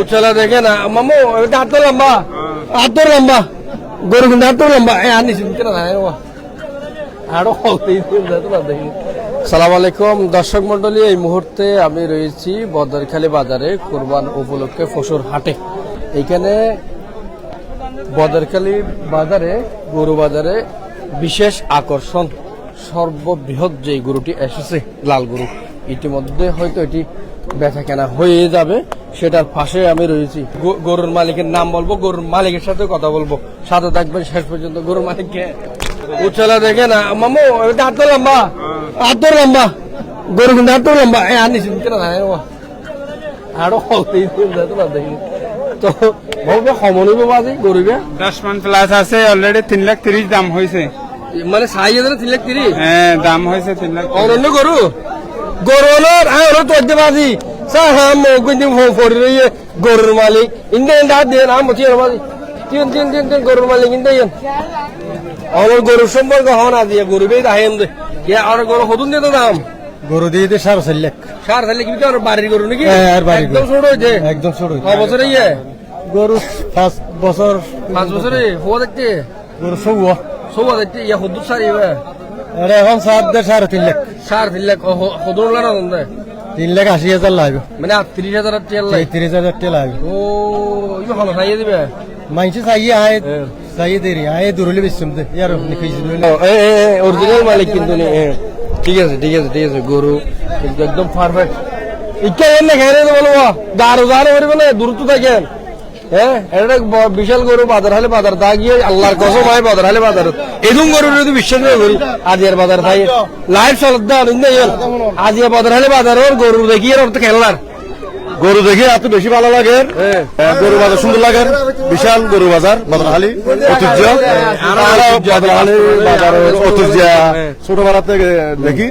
উচ্চলা দেখে না। মামু হাত লম্বা। হাত লম্বা। গরু কিন্তু হাত লম্বা। আরও সালাম আলাইকুম, দর্শক মন্ডলী এই মুহূর্তে আমি রয়েছি বদরখালী বাজারে কোরবান উপলক্ষে ফসুর হাটে। এখানে বদরখালী বাজারে, গরু বাজারে বিশেষ আকর্ষণ, সর্ববৃহৎ যে গরুটি এসেছে, লাল গরু, ইতিমধ্যে হয়তো এটি বেচা কেনা হয়ে যাবে। সেটার পাশে আমি রয়েছি। গরুর মালিকের নাম বলব গরুর মালিকের সাথে কথা বলব। সাথে থাকবেন শেষ পর্যন্ত গরুর মালিককে। উচ্চলা দেখে না মামু হাত তো লম্বা হাত তো লম্বা। গরু কিন্তু হাত তো লম্বা। এ আনি আরও দেখি। তো বলব সমনিব বাজি গরুবে দশ মান প্লাস আছে অলরেডি তিন লাখ তিরিশ দাম হয়েছে মানে সাই হাজার তিন লাখ তিরিশ? হ্যাঁ দাম হয়েছে তিন লাখ তিরিশ। গরু। গরু হলো হ্যাঁ হলো তোর বাজি। সা হ্যাঁ মো কিন্তু ফোর রইয়ে গরুর মালিক ইন্দে ইন্দা দিয়ে নাম মতি বাজি তিন তিন তিন তিন গরুর মালিক ইন্দে ইন আমার গরুর সম্পর্ক হন আজ গরু বে দাহেন দে কে আর গরু হদুন দে তো দাম গরু দিয়ে সাড়ে চার লাখ সার তাহলে কি আর বাড়ির গরু নাকি হ্যাঁ, আর বাড়ির একদম। ছোট হয়েছে একদম ছোট ক বছরে ইয়ে গরু পাঁচ বছর পাঁচ বছরে হওয়া দেখতে গরু সৌয়া সবা দেখতে ইয়া হদুর সার ইয়ে এখন সাত দেড় সাড়ে তিন লাখ সার দিলে হদুর লাগা না তিন লাখ আশি হাজার লাগবে মানে তিরিশ হাজার তেল লাগে তিরিশ হাজার টেল লাগবে ও ইয়ে ভালো খাইয়ে দিবে? মাইনসে চাইয়ে আয়। চাইয়ে দেরি আয় দূরলে বেশম দে ইয়ার অরিজিনাল মালিক কিন্তু ঠিক আছে ঠিক আছে ঠিক আছে গরু কিন্তু একদম পারফেক্ট ইচ্ছা না খেয়ে তো বলব দারো দারো করবে না? দূরত্ব থাকেন হ্যাঁ এটা বিশাল গরু বাজার হলে বাজার তা গিয়ে আল্লাহর কসম হয় বাজার হলে বাজার। এদুম গরু যদি বিশ্বাস করে করি আজিয়ার বাজার থাই লাইভ চলত দা আজিয়া বাজার হলে বাজার ওর গরু দেখি আর ওর তো খেলনার। গরু দেখে এত বেশি ভালো লাগে। হ্যাঁ। গরু বাজার সুন্দর লাগে। বিশাল গরু বাজার বাজারখালী ঐতিহ্য। আরও ঐতিহ্য। হ্যাঁ। ছোটবেলা থেকে দেখি।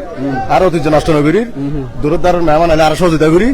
আর ঐতিহ্য নষ্ট নগরীর দূরের দ্বারের মেহমান আলে আরও সহযোগিতা করি।